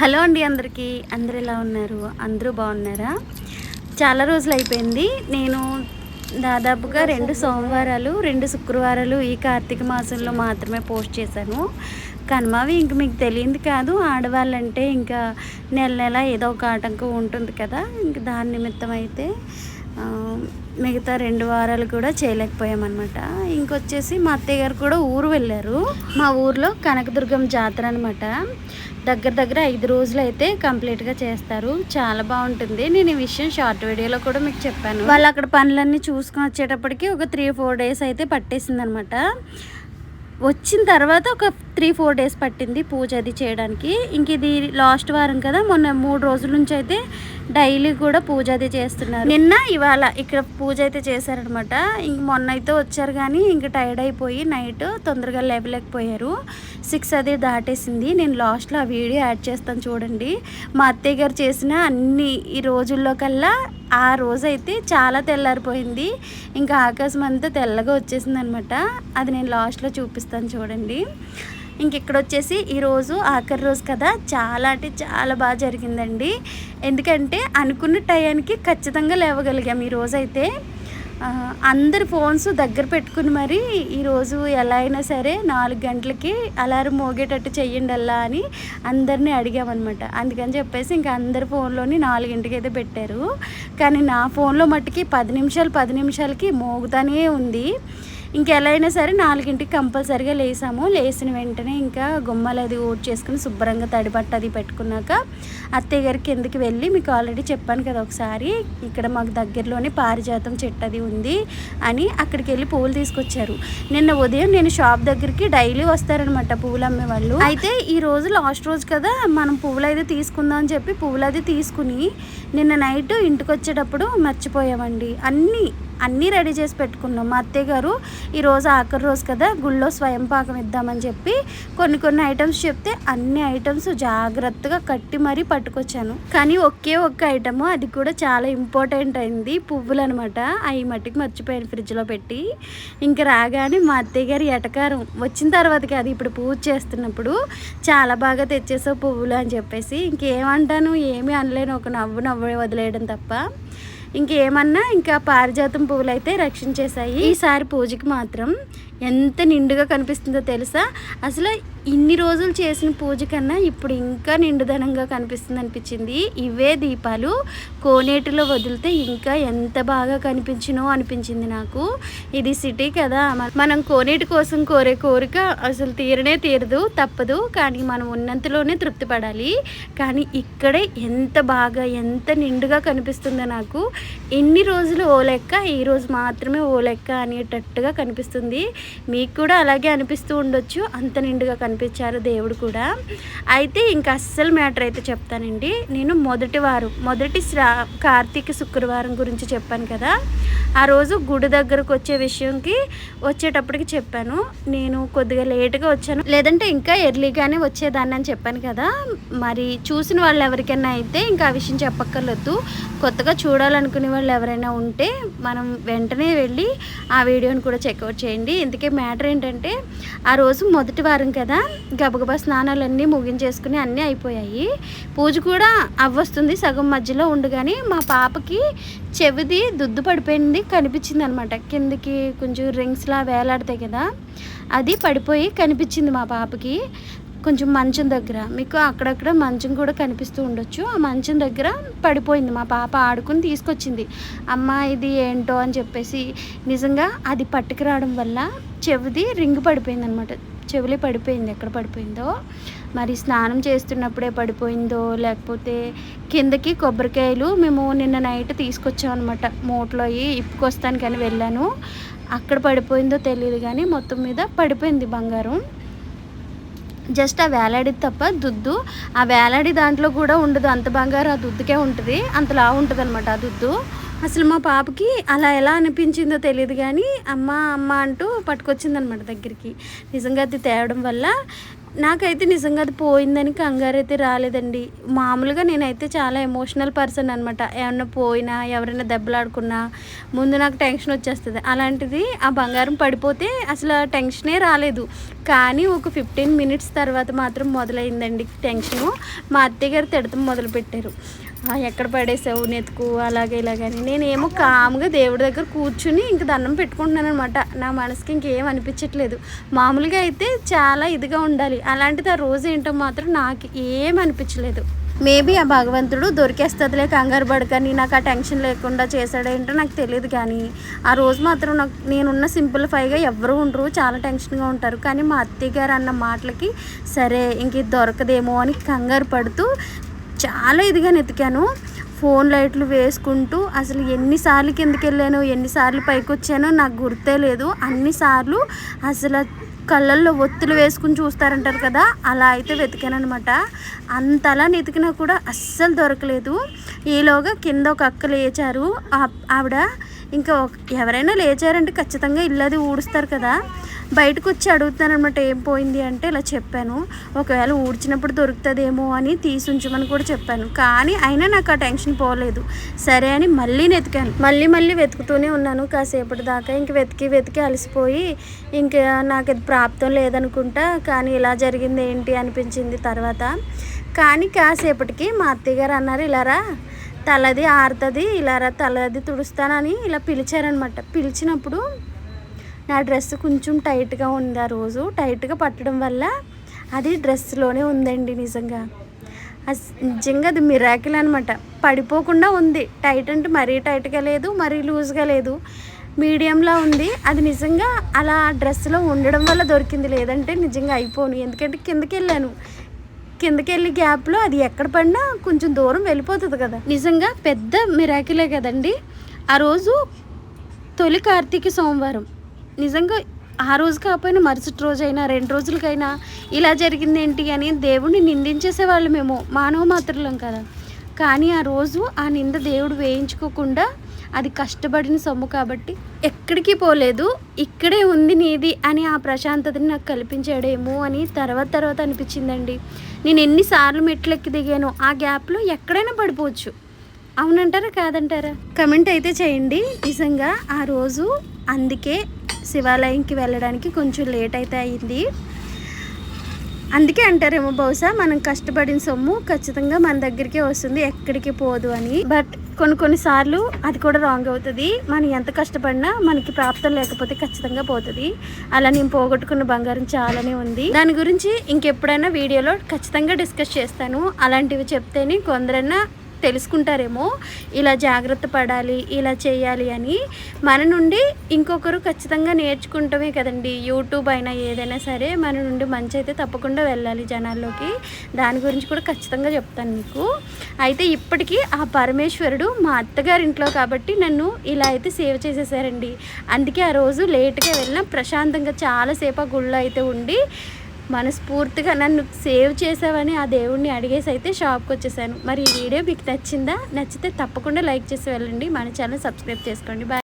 Hello అండి అందరికీ. అందరు ఎలా ఉన్నారు? అందరూ బాగున్నారా? చాలా రోజులు అయిపోయింది. నేను దాదాపుగా రెండు సోమవారాలు రెండు శుక్రవారాలు ఈ కార్తీక మాసంలో మాత్రమే పోస్ట్ చేశాను. కనుమవి ఇంక మీకు తెలియంది కాదు. ఆడవాళ్ళంటే ఇంకా నెల నెల ఏదో ఒక ఆటంకం ఉంటుంది కదా. ఇంక దాని నిమిత్తం అయితే మిగతా రెండు వారాలు కూడా చేయలేకపోయామన్నమాట. ఇంకొచ్చేసి మా అత్తయ్య గారు కూడా ఊరు వెళ్ళారు. మా ఊర్లో కనకదుర్గం జాతర అనమాట దగ్గర దగ్గర ఐదు రోజులు అయితే కంప్లీట్గా చేస్తారు. చాలా బాగుంటుంది. నేను ఈ విషయం షార్ట్ వీడియోలో కూడా మీకు చెప్పాను. వాళ్ళు అక్కడ పనులన్నీ చూసుకొని వచ్చేటప్పటికి ఒక త్రీ ఫోర్ డేస్ అయితే పట్టేసింది అనమాట వచ్చిన తర్వాత ఒక త్రీ ఫోర్ డేస్ పట్టింది పూజ అది చేయడానికి. ఇంక ఇది లాస్ట్ వారం కదా మొన్న మూడు రోజుల నుంచి అయితే డైలీ కూడా పూజ అది చేస్తున్నారు. నిన్న ఇవాళ ఇక్కడ పూజ అయితే చేశారనమాట. ఇంక మొన్న అయితే వచ్చారు కానీ ఇంక టైర్డ్ అయిపోయి నైట్ తొందరగా లేపలేకపోయారు సిక్స్ అది దాటేసింది. నేను లాస్ట్లో ఆ వీడియో యాడ్ చేస్తాను చూడండి. మా అత్తయ్య గారు చేసిన అన్ని ఈ రోజుల్లో కల్లా ఆ రోజైతే చాలా తెల్లారిపోయింది. ఇంకా ఆకాశం అంతా తెల్లగా వచ్చేసింది అనమాట అది నేను లాస్ట్లో చూపిస్తాను చూడండి. ఇంక ఇక్కడ వచ్చేసి ఈరోజు ఆఖరి రోజు కదా? చాలా అంటే చాలా బాగా జరిగిందండి. ఎందుకంటే అనుకున్న టయానికి ఖచ్చితంగా లేవగలిగాం ఈ రోజైతే. అందరి ఫోన్స్ దగ్గర పెట్టుకుని మరి ఈరోజు ఎలా అయినా సరే నాలుగు గంటలకి అలారం మోగేటట్టు చెయ్యండి అలా అని అందరినీ అడిగామన్నమాట. అందుకని చెప్పేసి ఇంకా అందరి ఫోన్లోని నాలుగింటికి అయితే పెట్టారు. కానీ నా ఫోన్లో మట్టుకి పది నిమిషాలు పది నిమిషాలకి మోగుతానే ఉంది. ఇంకా ఎలా అయినా సరే నాలుగింటికి కంపల్సరిగా లేసాము. లేచిన వెంటనే ఇంకా గుమ్మలు అది ఊడ్ చేసుకుని శుభ్రంగా తడిబట్ట అది పెట్టుకున్నాక అత్తయ్య గారి కిందకి వెళ్ళి మీకు ఆల్రెడీ చెప్పాను కదా ఒకసారి ఇక్కడ మాకు దగ్గరలోనే పారిజాతం చెట్టు అది ఉంది అని అక్కడికి వెళ్ళి పువ్వులు తీసుకొచ్చారు. నిన్న ఉదయం నేను షాప్ దగ్గరికి డైలీ వస్తారనమాట పువ్వులు అమ్మే వాళ్ళు అయితే ఈ రోజు లాస్ట్ రోజు కదా మనం పువ్వులు అయితే తీసుకుందాం అని చెప్పి పువ్వులు అది తీసుకుని నిన్న నైట్ ఇంటికి వచ్చేటప్పుడు మర్చిపోయామండి. అన్నీ అన్నీ రెడీ చేసి పెట్టుకున్నాం. మా అత్తయ్య గారు ఈరోజు ఆఖరి రోజు కదా గుళ్ళో స్వయం పాకం ఇద్దామని చెప్పి కొన్ని కొన్ని ఐటమ్స్ చెప్తే అన్ని ఐటమ్స్ జాగ్రత్తగా కట్టి మరీ పట్టుకొచ్చాను. కానీ ఒకే ఒక్క ఐటమ్ అది కూడా చాలా ఇంపార్టెంట్ అయింది. పువ్వులు అనమాట అవి మట్టికి మర్చిపోయాను ఫ్రిడ్జ్లో పెట్టి. ఇంకా రాగానే మా అత్తయ్య గారి ఎటకారం వచ్చిన తర్వాత కాదు ఇప్పుడు పూజ చేస్తున్నప్పుడు చాలా బాగా తెచ్చేసావు పువ్వులు అని చెప్పేసి. ఇంకేమంటాను ఏమీ అనలేను. ఒక నవ్వు నవ్వు వదిలేయడం తప్ప. ఇంకేమన్నా ఇంకా పారిజాతం పువ్వులు అయితే రక్షించేశాయి. ఈసారి పూజకి మాత్రం ఎంత నిండుగా కనిపిస్తుందో తెలుసా? అసలు ఇన్ని రోజులు చేసిన పూజ కన్నా ఇప్పుడు ఇంకా నిండుదనంగా కనిపిస్తుంది అనిపించింది. ఇవే దీపాలు. కోనేటిలో వదిలితే ఇంకా ఎంత బాగా కనిపించినో అనిపించింది నాకు. ఇది సిటీ కదా. మనం కోనేటి కోసం కోరే కోరిక అసలు తీరనే తీరదు తప్పదు. కానీ మనం ఉన్నంతలోనే తృప్తి పడాలి కానీ ఇక్కడే ఎంత బాగా ఎంత నిండుగా కనిపిస్తుందో నాకు. ఎన్ని రోజులు ఓ లెక్క ఈ రోజు మాత్రమే ఓ లెక్క అనేటట్టుగా కనిపిస్తుంది. మీకు కూడా అలాగే అనిపిస్తూ ఉండొచ్చు. అంత నిండుగా కనిపించారు దేవుడు కూడా. అయితే ఇంకా అస్సలు మ్యాటర్ అయితే చెప్తానండి. నేను మొదటి వారం మొదటి శ్రా కార్తీక శుక్రవారం గురించి చెప్పాను కదా. ఆ రోజు గుడి దగ్గరకు వచ్చే విషయంకి వచ్చేటప్పటికి చెప్పాను. నేను కొద్దిగా లేట్గా వచ్చాను. లేదంటే ఇంకా ఎర్లీగానే వచ్చేదాన్ని అని చెప్పాను కదా. మరి చూసిన వాళ్ళు ఎవరికైనా అయితే ఇంకా ఆ విషయం చెప్పక్కర్లేదు. కొత్తగా చూడాలనుకునే వాళ్ళు ఎవరైనా ఉంటే మనం వెంటనే వెళ్ళి ఆ వీడియోని కూడా చెక్అవుట్ చేయండి. ఇందుకే మ్యాటర్ ఏంటంటే ఆ రోజు మొదటి వారం కదా గబగబా స్నానాలన్నీ ముగించేసుకుని అన్నీ అయిపోయాయి. పూజ కూడా అవ్వస్తుంది సగం మధ్యలో ఉండగానే మా పాపకి చెవిది దుద్దు పడిపోయింది కనిపించింది అనమాట కిందకి కొంచెం రింగ్స్లా వేలాడతాయి కదా అది పడిపోయి కనిపించింది మా పాపకి. కొంచెం మంచం దగ్గర మీకు అక్కడక్కడ మంచం కూడా కనిపిస్తూ ఉండొచ్చు. ఆ మంచం దగ్గర పడిపోయింది మా పాప ఆడుకుని తీసుకొచ్చింది. అమ్మ ఇది ఏంటో అని చెప్పేసి నిజంగా అది పట్టుకురావడం వల్ల చెవిది రింగ్ పడిపోయింది అనమాట చెవిలి పడిపోయింది. ఎక్కడ పడిపోయిందో? మరి స్నానం చేస్తున్నప్పుడే పడిపోయిందో? లేకపోతే కిందకి కొబ్బరికాయలు మేము నిన్న నైట్ తీసుకొచ్చామన్నమాట మూటలో అయ్యి మూటలో ఇప్పుకొస్తానికని వెళ్ళాను. అక్కడ పడిపోయిందో తెలియదు కానీ మొత్తం మీద పడిపోయింది బంగారం. జస్ట్ ఆ వేలాడి తప్ప దుద్దు. ఆ వేలాడి దాంట్లో కూడా ఉండదు. అంత బంగారం ఆ దుద్దుకే ఉంటుంది. అంతలా ఉంటుంది అనమాట ఆ దుద్దు. అసలు మా పాపకి అలా ఎలా అనిపించిందో తెలియదు కానీ అమ్మ అమ్మ అంటూ పట్టుకొచ్చిందనమాట దగ్గరికి. నిజంగా అది తేవడం వల్ల నాకైతే నిజంగా అది పోయిందని కంగారు అయితే రాలేదండి. మామూలుగా నేనైతే చాలా ఎమోషనల్ పర్సన్ అనమాట ఏమన్నా పోయినా ఎవరైనా దెబ్బలాడుకున్నా ముందు నాకు టెన్షన్ వచ్చేస్తుంది. అలాంటిది ఆ బంగారం పడిపోతే అసలు ఆ టెన్షనే రాలేదు. కానీ ఒక ఫిఫ్టీన్ మినిట్స్ తర్వాత మాత్రం మొదలైందండి టెన్షను మా అత్తయ్య గారు తిడతం మొదలుపెట్టారు. ఎక్కడ పడేసావు నెతుకు అలాగే ఇలాగని. నేనేమో కామ్గా దేవుడి దగ్గర కూర్చుని ఇంక దండం పెట్టుకుంటున్నాను అనమాట నా మనసుకి ఇంకేం అనిపించట్లేదు. మామూలుగా అయితే చాలా ఇదిగా ఉండాలి. అలాంటిది ఆ రోజు ఏంటో మాత్రం నాకు ఏం అనిపించలేదు. మేబీ ఆ భగవంతుడు దొరికేస్తుందిలే కంగారు పడకని నాకు ఆ టెన్షన్ లేకుండా చేశాడేంటో నాకు తెలియదు కానీ ఆ రోజు మాత్రం నాకు నేనున్న సింపుల్ ఫైగా ఎవరు ఉండరు చాలా టెన్షన్గా ఉంటారు. కానీ మా అత్తయ్య గారు అన్న మాటలకి సరే ఇంక ఇది దొరకదేమో అని కంగారు పడుతూ చాలా ఇదిగా నెతికాను. ఫోన్ లైట్లు వేసుకుంటూ అసలు ఎన్నిసార్లు కిందకి వెళ్ళాను ఎన్నిసార్లు పైకి వచ్చానో నాకు గుర్తే లేదు. అన్నిసార్లు అసలు కళ్ళల్లో ఒత్తులు వేసుకుని చూస్తారంటారు కదా అలా అయితే వెతికానమాట అంతలా వెతికినా కూడా అస్సలు దొరకలేదు. ఈలోగా కింద ఒక అక్క లేచారు. ఆవిడ ఇంకా ఎవరైనా లేచారంటే ఖచ్చితంగా ఇల్లు అది ఊడుస్తారు కదా. బయటకు వచ్చి అడుగుతాను అనమాట ఏం పోయింది? అంటే ఇలా చెప్పాను. ఒకవేళ ఊడ్చినప్పుడు దొరుకుతుందేమో అని తీసి ఉంచమని కూడా చెప్పాను. కానీ అయినా నాకు ఆ టెన్షన్ పోలేదు. సరే అని మళ్ళీ వెతికాను. మళ్ళీ మళ్ళీ వెతుకుతూనే ఉన్నాను. కాసేపటి దాకా ఇంక వెతికి వెతికి అలసిపోయి ఇంకా నాకు అది ప్రాప్తం లేదనుకుంటా కానీ ఇలా జరిగింది ఏంటి అనిపించింది తర్వాత. కానీ కాసేపటికి మా అత్తయ్య గారు అన్నారు ఇలారా తలది ఆరుతుంది ఇలా తలది తుడుస్తానని ఇలా పిలిచారనమాట. పిలిచినప్పుడు నా డ్రెస్ కొంచెం టైట్గా ఉంది ఆ రోజు. టైట్గా పట్టడం వల్ల అది డ్రెస్లోనే ఉందండి నిజంగా. అస్- నిజంగా అది మిరాకిల్ అనమాట. పడిపోకుండా ఉంది. టైట్ అంటే మరీ టైట్గా లేదు మరీ లూజ్గా లేదు. మీడియంలా ఉంది. అది నిజంగా అలా డ్రెస్లో ఉండడం వల్ల దొరికింది. లేదంటే నిజంగా అయిపోను. ఎందుకంటే కిందకి వెళ్ళాను. కిందకి వెళ్ళి గ్యాప్లో అది ఎక్కడ పడినా కొంచెం దూరం వెళ్ళిపోతుంది కదా. నిజంగా పెద్ద మిరాకిలే కదండి. ఆ రోజు తొలి కార్తీక సోమవారం. నిజంగా ఆ రోజు కాకపోయినా మరుసటి రోజైనా రెండు రోజులకైనా ఇలా జరిగింది ఏంటి అని దేవుడిని నిందించేసేవాళ్ళు మేము. మానవ మాత్రలం కదా. కానీ ఆ రోజు ఆ నింద దేవుడు వేయించుకోకుండా అది కష్టపడిన సొమ్ము కాబట్టి ఎక్కడికి పోలేదు ఇక్కడే ఉంది నీది అని ఆ ప్రశాంతతని నాకు కల్పించాడేమో అని తర్వాత తర్వాత అనిపించిందండి. నేను ఎన్నిసార్లు మెట్లెక్కి దిగాను ఆ గ్యాప్లో ఎక్కడైనా పడిపోవచ్చు. అవునంటారా కాదంటారా? కమెంట్ అయితే చేయండి. నిజంగా ఆ రోజు అందుకే శివాలయంకి వెళ్ళడానికి కొంచెం లేట్ అయితే అయింది. అందుకే అంటారేమో బహుశా మనం కష్టపడిన సొమ్ము ఖచ్చితంగా మన దగ్గరికే వస్తుంది ఎక్కడికి పోదు అని. బట్ కొన్ని కొన్నిసార్లు అది కూడా రాంగ్ అవుతుంది. మనం ఎంత కష్టపడినా మనకి ప్రాప్తం లేకపోతే ఖచ్చితంగా పోతుంది. అలా నేను పోగొట్టుకున్న బంగారం చాలానే ఉంది. దాని గురించి ఇంకెప్పుడైనా వీడియోలో ఖచ్చితంగా డిస్కస్ చేస్తాను. అలాంటివి చెప్తేనే కొందరైనా తెలుసుకుంటారేమో ఇలా జాగ్రత్త పడాలి ఇలా చేయాలి అని మన నుండి ఇంకొకరు ఖచ్చితంగా నేర్చుకుంటమే కదండి. యూట్యూబ్ అయినా ఏదైనా సరే మన నుండి మంచి అయితే తప్పకుండా వెళ్ళాలి జనాల్లోకి. దాని గురించి కూడా ఖచ్చితంగా చెప్తాను మీకు. అయితే ఇప్పటికీ ఆ పరమేశ్వరుడు మా అత్తగారి ఇంట్లో కాబట్టి నన్ను ఇలా అయితే సేవ్ చేసేసారండి. అందుకే ఆ రోజు లేట్గా వెళ్ళిన ప్రశాంతంగా చాలాసేపు ఆ గుళ్ళో అయితే ఉండి మనస్ఫూర్తిగా నన్ను సేవ్ చేసావని ఆ దేవుడిని అడిగేసి అయితే షాప్కి వచ్చేసాను. మరి ఈ వీడియో మీకు నచ్చిందా? నచ్చితే తప్పకుండా లైక్ చేసి వెళ్ళండి. మన ఛానల్ సబ్స్క్రైబ్ చేసుకోండి. బాయ్